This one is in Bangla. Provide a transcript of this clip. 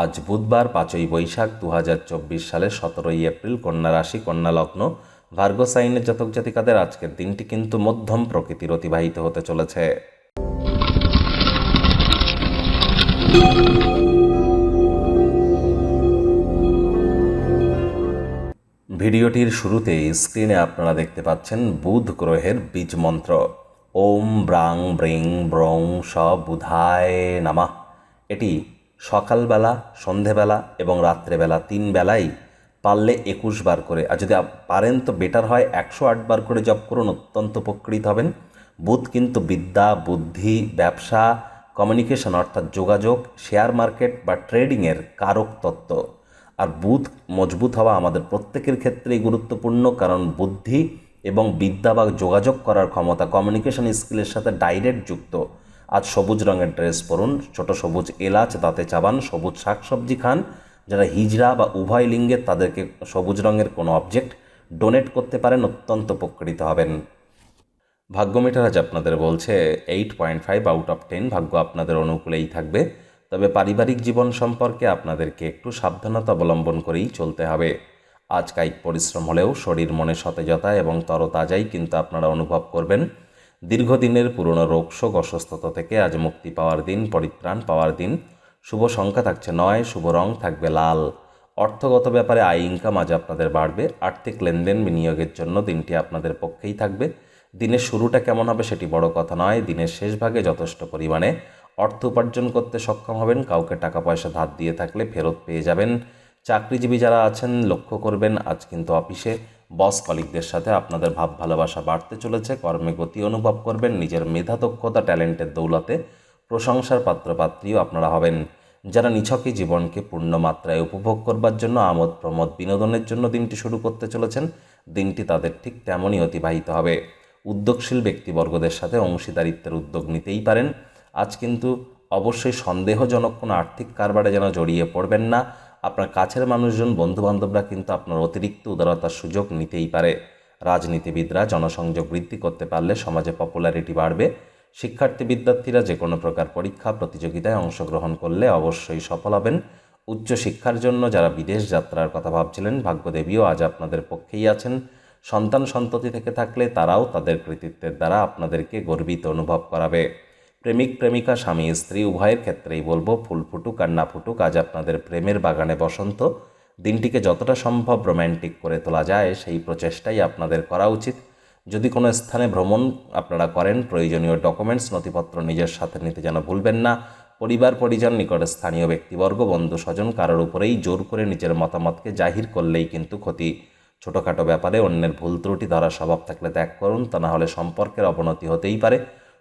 আজ বুধবার পাঁচই বৈশাখ দু সালের সতেরোই এপ্রিল কন্যা রাশি, কন্যা লগ্ন। ভার্গো সাইনের জাতক জাতিকাদের আজকের দিনটি কিন্তু মধ্যম প্রকৃতির অতিবাহিত হতে চলেছে। ভিডিওটির শুরুতে স্ক্রিনে আপনারা দেখতে পাচ্ছেন বুধ গ্রহের বীজ মন্ত্র। ওম ব্রাং ব্রিং ব্রং স বুধায় নামা। এটি সকালবেলা, সন্ধেবেলা এবং রাত্রেবেলা তিন বেলাই পারলে একুশ বার করে। আর যদি পারেন তো বেটার হয়, একশো আট বার করে জপ করুন, অত্যন্ত উপকৃত হবেন। বুধ কিন্তু বিদ্যা, বুদ্ধি, ব্যবসা কমিউনিকেশন অর্থাৎ যোগাযোগ শেয়ার মার্কেট বা ট্রেডিংয়ের কারক তত্ত্ব। আর বুধ মজবুত হওয়া আমাদের প্রত্যেকের ক্ষেত্রেই গুরুত্বপূর্ণ, কারণ বুদ্ধি এবং বিদ্যা বা যোগাযোগ করার ক্ষমতা কমিউনিকেশন স্কিলের সাথে ডাইরেক্ট যুক্ত। আজ সবুজ রঙের ড্রেস পরুন, ছোট সবুজ এলাচ, দাঁতে চাবান, সবুজ শাকসবজি খান। যারা হিজড়া বা উভয় লিঙ্গের তাদেরকে সবুজ রঙের কোনো অবজেক্ট ডোনেট করতে পারেন, অত্যন্ত উপকৃত হবেন। ভাগ্য মিটার আজ আপনাদের বলছে eight point five out of ten ভাগ্য আপনাদের অনুকূলেই থাকবে। তবে পারিবারিক জীবন সম্পর্কে আপনাদেরকে একটু সাবধানতা অবলম্বন করেই চলতে হবে। আজ কায়িক পরিশ্রম হলেও শরীর মনে সতেজতা এবং তরতাজাই কিন্তু আপনারা অনুভব করবেন। দীর্ঘদিনের পুরনো রোগশোক অসুস্থতা থেকে আজ মুক্তি পাওয়ার দিন, পরিত্রাণ পাওয়ার দিন। শুভ সংখ্যা থাকছে নয়, শুভ রং থাকবে লাল। অর্থগত ব্যাপারে আয় ইনকাম আজ আপনাদের বাড়বে। আর্থিক লেনদেন বিনিয়োগের জন্য দিনটি আপনাদের পক্ষেই থাকবে। দিনের শুরুটা কেমন হবে সেটি বড় কথা নয়। দিনের শেষ ভাগে যথেষ্ট পরিমাণে অর্থ উপার্জন করতে সক্ষম হবেন। কাউকে টাকা পয়সা ধার দিয়ে থাকলে ফেরত পেয়ে যাবেন। চাকরিজীবী যারা আছেন, লক্ষ্য করবেন, আজ কিন্তু অফিসে বস কলিকদের সাথে আপনাদের ভাব, ভালোবাসা বাড়তে চলেছে, কর্মে গতি অনুভব করবেন, নিজের মেধা দক্ষতা ট্যালেন্টের দৌলতে প্রশংসার পাত্রপাত্রীও আপনারা হবেন। যারা নিছকে জীবনকে পূর্ণ মাত্রায় উপভোগ করবার জন্য আমোদ, প্রমোদ, বিনোদনের জন্য দিনটি শুরু করতে চলেছেন, দিনটি তাদের ঠিক তেমনই অতিবাহিত হবে। উদ্যোগশীল ব্যক্তিবর্গদের সাথে অংশীদারিত্বের উদ্যোগ নিতেই পারেন। আজ কিন্তু অবশ্যই সন্দেহজনক কোনো আর্থিক কারবারে যেন জড়িয়ে পড়বেন না। আপনার কাছের মানুষজন, বন্ধুবান্ধবরা কিন্তু আপনার অতিরিক্ত উদারতার সুযোগ নিতেই পারে। রাজনীতিবিদরা জনসংযোগ বৃদ্ধি করতে পারলে সমাজে পপুলারিটি বাড়বে। শিক্ষার্থী বিদ্যার্থীরা যে কোনো প্রকার পরীক্ষা, প্রতিযোগিতায় অংশগ্রহণ করলে অবশ্যই সফল হবেন। উচ্চ শিক্ষার জন্য যারা বিদেশ যাত্রার কথা ভাবছিলেন, ভাগ্যদেবীও আজ আপনাদের পক্ষেই আছেন। সন্তান সন্ততি থেকে থাকলে তারাও তাদের কৃতিত্বের দ্বারা আপনাদেরকে গর্বিত অনুভব করাবে। প্রেমিক, প্রেমিকা, স্বামী, স্ত্রী, উভয়ের ক্ষেত্রেই বলব, ফুল ফুটুক আর না ফুটুক, আজ আপনাদের প্রেমের বাগানে বসন্ত। দিনটিকে যতটা সম্ভব রোম্যান্টিক করে তোলা যায়, সেই প্রচেষ্টাই আপনাদের করা উচিত। যদি কোনো স্থানে ভ্রমণ আপনারা করেন, প্রয়োজনীয় ডকুমেন্টস, নথিপত্র নিজের সাথে নিতে যেন ভুলবেন না। পরিবার, পরিজন, নিকট স্থানীয় ব্যক্তিবর্গ, বন্ধু, স্বজন কারোর উপরেই জোর করে নিজের মতামতকে জাহির করলেই কিন্তু ক্ষতি। ছোটোখাটো ব্যাপারে অন্যের ভুল ত্রুটি ধরা স্বভাব থাকলে ত্যাগ করুন, তা না হলে সম্পর্কের অবনতি হতেই পারে।